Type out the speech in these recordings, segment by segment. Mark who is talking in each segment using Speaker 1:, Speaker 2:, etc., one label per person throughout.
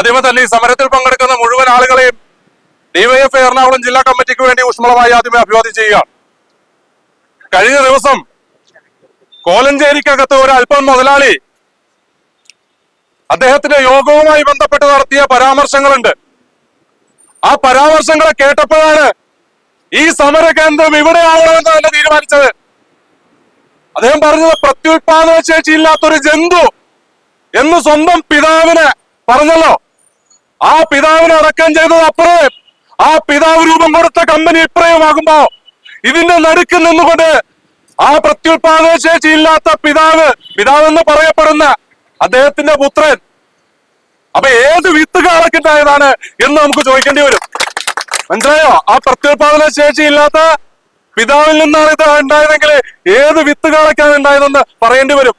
Speaker 1: ആദ്യമേ തന്നെ ഈ സമരത്തിൽ പങ്കെടുക്കുന്ന മുഴുവൻ ആളുകളെയും ഡിവൈഎഫ് എറണാകുളം ജില്ലാ കമ്മിറ്റിക്ക് വേണ്ടി ഊഷ്മളമായി ആദ്യമേ അഭിവാദ്യം ചെയ്യുകയാണ്. കഴിഞ്ഞ ദിവസം കോലഞ്ചേരിക്കകത്ത് ഒരു അല്പം മുതലാളി അദ്ദേഹത്തിന്റെ യോഗവുമായി ബന്ധപ്പെട്ട് നടത്തിയ പരാമർശങ്ങളുണ്ട്. ആ പരാമർശങ്ങളെ കേട്ടപ്പോഴാണ് ഈ സമര കേന്ദ്രം ഇവിടെ ആവണമെന്ന് തന്നെ തീരുമാനിച്ചത്. അദ്ദേഹം പറഞ്ഞത് പ്രത്യുൽപാദന ശേഷിയില്ലാത്തൊരു ജന്തു എന്ന് സ്വന്തം പിതാവിന് പറഞ്ഞല്ലോ. ആ പിതാവിനെ അടക്കം ചെയ്തത് അപ്പുറം. ആ പിതാവ് രൂപം കൊടുത്ത കമ്പനി ഇപ്പറയുമാകുമ്പോ ഇതിന്റെ നടുക്ക് നിന്നുകൊണ്ട് ആ പ്രത്യുൽപാദന ശേഷിയില്ലാത്ത പിതാവ് പിതാവ് എന്ന് പറയപ്പെടുന്ന അദ്ദേഹത്തിന്റെ പുത്രൻ അപ്പൊ ഏത് വിത്തുകാർക്കുണ്ടായതാണ് എന്ന് നമുക്ക് ചോദിക്കേണ്ടി വരും. മനസ്സിലായോ? ആ പ്രത്യുൽപാദന ശേഷിയില്ലാത്ത പിതാവിൽ നിന്നാണ് ഇത് ഉണ്ടായതെങ്കിൽ ഏത് വിത്ത് കാളക്കാണ് ഉണ്ടായതെന്ന് പറയേണ്ടി വരും.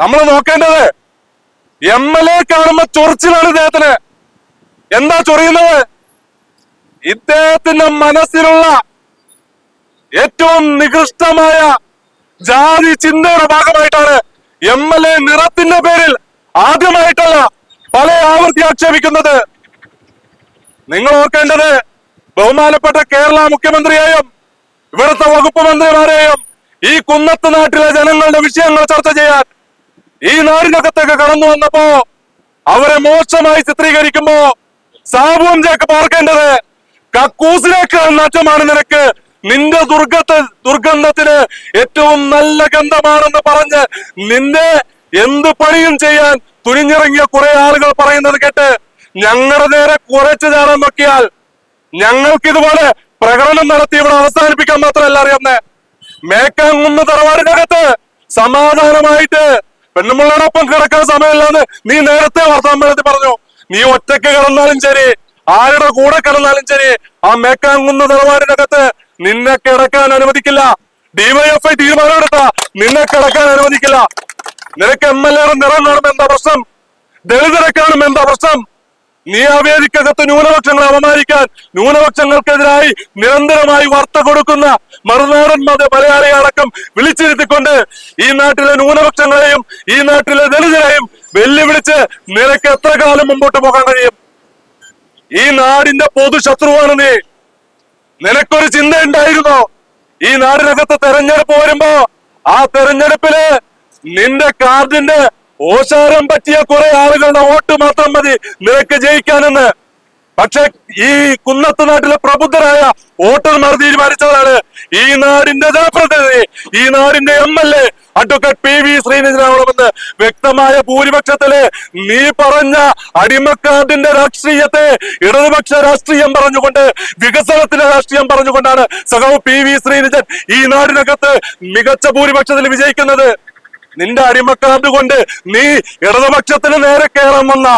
Speaker 1: നമ്മൾ നോക്കേണ്ടത് എം എൽ എ കാണുമ്പോ ചൊറിച്ചിലാണ് ഇദ്ദേഹത്തിന്. എന്താ ചൊറിയുന്നത്? ഇദ്ദേഹത്തിന്റെ മനസ്സിലുള്ള ഏറ്റവും നികൃഷ്ടമായ ജാതി ചിന്തയുടെ ഭാഗമായിട്ടാണ് എം എൽ എ നിറത്തിന്റെ പേരിൽ ആദ്യമായിട്ടല്ല പല ആവർത്തി ആക്ഷേപിക്കുന്നത്. നിങ്ങൾ ഓർക്കേണ്ടത് ബഹുമാനപ്പെട്ട കേരള മുഖ്യമന്ത്രിയെയും ഇവിടുത്തെ വകുപ്പ് മന്ത്രിമാരെയും ഈ കുന്നത്ത് നാട്ടിലെ ജനങ്ങളുടെ വിഷയങ്ങൾ ചർച്ച ചെയ്യാൻ ഈ നാടിനകത്തേക്ക് കടന്നു വന്നപ്പോ അവരെ മോശമായി ചിത്രീകരിക്കുമ്പോ സാബുവും ചേക്ക് പാർക്കേണ്ടത് കക്കൂസിനേക്കാൾ നാറ്റമാണ് നിനക്ക്. നിന്റെ ദുർഗത്ത് ദുർഗന്ധത്തിന് ഏറ്റവും നല്ല ഗന്ധമാണെന്ന് പറഞ്ഞ് നിന്നെ എന്ത് പണിയും ചെയ്യാൻ തുനിഞ്ഞിറങ്ങിയ കുറെ ആളുകൾ പറയുന്നത് കേട്ട് ഞങ്ങളുടെ നേരെ കുറച്ച് ചാടാൻ നോക്കിയാൽ ഞങ്ങൾക്ക് ഇതുപോലെ പ്രകടനം നടത്തി ഇവിടെ അവസാനിപ്പിക്കാൻ മാത്രമല്ല അറിയാവുന്നേ. മേക്കാങ്ങുന്ന തറവാടിനകത്ത് സമാധാനമായിട്ട് പെണ്ണുമ്പിള്ളയോടൊപ്പം കിടക്കാൻ സമയമില്ലാന്ന് നീ നേരത്തെ വർത്തമാനത്തിൽ പറഞ്ഞു. നീ ഒറ്റയ്ക്ക് കിടന്നാലും ശരി ആരുടെ കൂടെ കിടന്നാലും ശരി ആ മേക്കാങ്കുന്ന് തറവാടിനകത്ത് നിന്നെ കിടക്കാൻ അനുവദിക്കില്ല. ഡിവൈഎഫ്ഐ തീരുമാനമെടുത്ത നിന്നെ കിടക്കാൻ അനുവദിക്കില്ല. നിനക്ക് എം എൽ എയുടെ നിറം കാണുമ്പോ എന്താ പ്രശ്നം? ദളിതരെ കാണുമ്പോ എന്താ പ്രശ്നം? നീ ആ വേദിക്കകത്ത് ന്യൂനപക്ഷങ്ങളെ അപമാനിക്കാൻ ന്യൂനപക്ഷങ്ങൾക്കെതിരായി നിരന്തരമായി വാർത്ത കൊടുക്കുന്ന മറുനാടൻ മത മലയാളിയെ അടക്കം വിളിച്ചിരുത്തിക്കൊണ്ട് ഈ നാട്ടിലെ ന്യൂനപക്ഷങ്ങളെയും ഈ നാട്ടിലെ ദളിതരെയും വെല്ലുവിളിച്ച് നിനക്ക് എത്ര കാലം മുമ്പോട്ട് പോകാൻ കഴിയും? ഈ നാടിന്റെ പൊതു ശത്രുവാണ് നീ. നിനക്കൊരു ചിന്ത ഉണ്ടായിരുന്നോ? ഈ നാടിനകത്ത് തെരഞ്ഞെടുപ്പ് വരുമ്പോ ആ തെരഞ്ഞെടുപ്പിൽ നിന്റെ കാർഡിന്റെ ഓശാരം പറ്റിയ കുറെ ആളുകളുടെ വോട്ട് മാത്രം മതി നിനക്ക് ജയിക്കാനെന്ന്. പക്ഷെ ഈ കുന്നത്ത് നാട്ടിലെ പ്രബുദ്ധരായ വോട്ടർമാർ തീരുമാനിച്ചതാണ്. ഈ നാടിന്റെ ജനപ്രതിനിധി ഈ നാടിന്റെ M L A advocate P V ശ്രീനിധനാവണമെന്ന് വ്യക്തമായ ഭൂരിപക്ഷത്തിൽ നീ പറഞ്ഞ അടിമക്കാർഡിന്റെ രാഷ്ട്രീയത്തെ ഇടതുപക്ഷ രാഷ്ട്രീയം പറഞ്ഞുകൊണ്ട് വികസനത്തിന്റെ രാഷ്ട്രീയം പറഞ്ഞുകൊണ്ടാണ് സഖാവ് പി വി ശ്രീനിധൻ ഈ നാടിനകത്ത് മികച്ച ഭൂരിപക്ഷത്തിൽ വിജയിക്കുന്നത്. നിന്റെ അടിമക്കാർഡ് കൊണ്ട് നീ ഇടതുപക്ഷത്തിന് നേരെ കയറാൻ വന്ന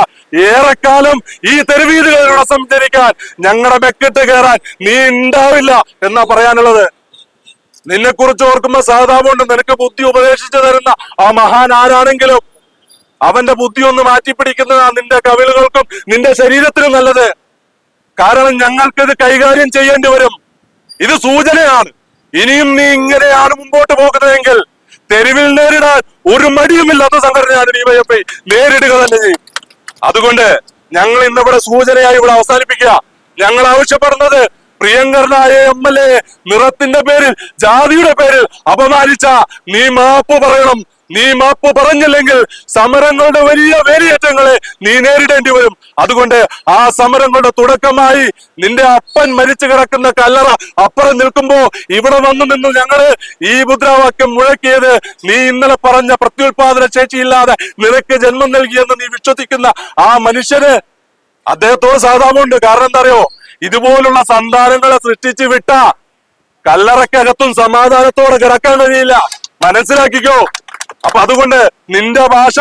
Speaker 1: ഏറെക്കാലം ഈ തെരുവീതികളിലൂടെ സഞ്ചരിക്കാൻ ഞങ്ങളുടെ ബെക്കറ്റ് കയറാൻ നീ ഉണ്ടാവില്ല എന്നാ പറയാനുള്ളത്. നിന്നെ കുറിച്ച് ഓർക്കുമ്പോ സഹതാപമുണ്ട് നിനക്ക് ബുദ്ധി ഉപദേശിച്ചു തരുന്ന ആ മഹാൻ ആരാണെങ്കിലും അവന്റെ ബുദ്ധി ഒന്ന് മാറ്റിപ്പിടിക്കുന്നതാ നിന്റെ കവിളുകൾക്കും നിന്റെ ശരീരത്തിനും നല്ലത്. കാരണം ഞങ്ങൾക്കിത് കൈകാര്യം ചെയ്യേണ്ടി വരും. ഇത് സൂചനയാണ്. ഇനിയും നീ ഇങ്ങനെയാണ് മുമ്പോട്ട് പോകുന്നതെങ്കിൽ തെരുവിൽ നേരിടാൻ ഒരു മടിയുമില്ലാത്ത സംഘടനയാണ് ഡിവൈഎഫ്ഐ നേരിടുക തന്നെ ചെയ്യും. അതുകൊണ്ട് ഞങ്ങൾ ഇന്നിവിടെ സൂചനയായി ഇവിടെ അവസാനിപ്പിക്കുക. ഞങ്ങൾ ആവശ്യപ്പെടുന്നത് പ്രിയങ്കരനായ എം എൽ എ നിറത്തിന്റെ പേരിൽ ജാതിയുടെ പേരിൽ അപമാനിച്ച നീ മാപ്പ് പറയണം. നീ മാപ്പ് പറഞ്ഞില്ലെങ്കിൽ സമരങ്ങളുടെ വലിയ വേലിയേറ്റങ്ങളെ നീ നേരിടേണ്ടി വരും. അതുകൊണ്ട് ആ സമരങ്ങളുടെ തുടക്കമായി നിന്റെ അപ്പൻ മരിച്ചു കിടക്കുന്ന കല്ലറ അപ്പുറം നിൽക്കുമ്പോ ഇവിടെ വന്നു നിന്ന് ഞങ്ങൾ ഈ മുദ്രാവാക്യം മുഴക്കിയത് നീ ഇന്നലെ പറഞ്ഞ പ്രത്യുൽപാദന ശേഷിയില്ലാതെ നിനക്ക് ജന്മം നൽകിയെന്ന് നീ വിശ്വസിക്കുന്ന ആ മനുഷ്യന് അദ്ദേഹത്തോട് സാധാമുണ്ട് കാരണം എന്താ അറിയോ ഇതുപോലുള്ള സന്താനങ്ങളെ സൃഷ്ടിച്ചു വിട്ട കല്ലറക്കകത്തും സമാധാനത്തോടെ കിടക്കാൻ കഴിയില്ല. മനസ്സിലാക്കിക്കോ? അപ്പൊ അതുകൊണ്ട് നിന്റെ ഭാഷ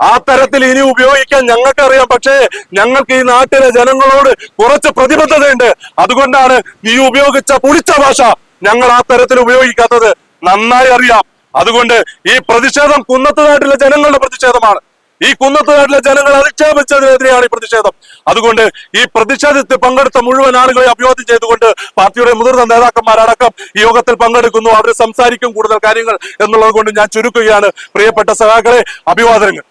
Speaker 1: ആ തരത്തിൽ ഇനി ഉപയോഗിക്കാൻ ഞങ്ങൾക്കറിയാം. പക്ഷേ ഞങ്ങൾക്ക് ഈ നാട്ടിലെ ജനങ്ങളോട് കുറച്ച് പ്രതിബദ്ധതയുണ്ട്. അതുകൊണ്ടാണ് നീ ഉപയോഗിച്ച പുളിച്ച ഭാഷ ഞങ്ങൾ ആ തരത്തിൽ ഉപയോഗിക്കാത്തത് നന്നായി അറിയാം. അതുകൊണ്ട് ഈ പ്രതിഷേധം കുന്നത്ത് നാട്ടിലെ ജനങ്ങളുടെ പ്രതിഷേധമാണ്. ഈ കുന്നത്ത് നാട്ടിലെ ജനങ്ങൾ അധിക്ഷേപിച്ചതിനെതിരെയാണ് ഈ പ്രതിഷേധം. അതുകൊണ്ട് ഈ പ്രതിഷേധത്തിൽ പങ്കെടുത്ത മുഴുവൻ ആളുകളെ അഭിവാദ്യം ചെയ്തുകൊണ്ട് പാർട്ടിയുടെ മുതിർന്ന നേതാക്കന്മാരടക്കം ഈ യോഗത്തിൽ പങ്കെടുക്കുന്നു. അവർ സംസാരിക്കും കൂടുതൽ കാര്യങ്ങൾ എന്നുള്ളത് കൊണ്ട് ഞാൻ ചുരുക്കുകയാണ്. പ്രിയപ്പെട്ട സഹാക്കളെ അഭിവാദനങ്ങൾ.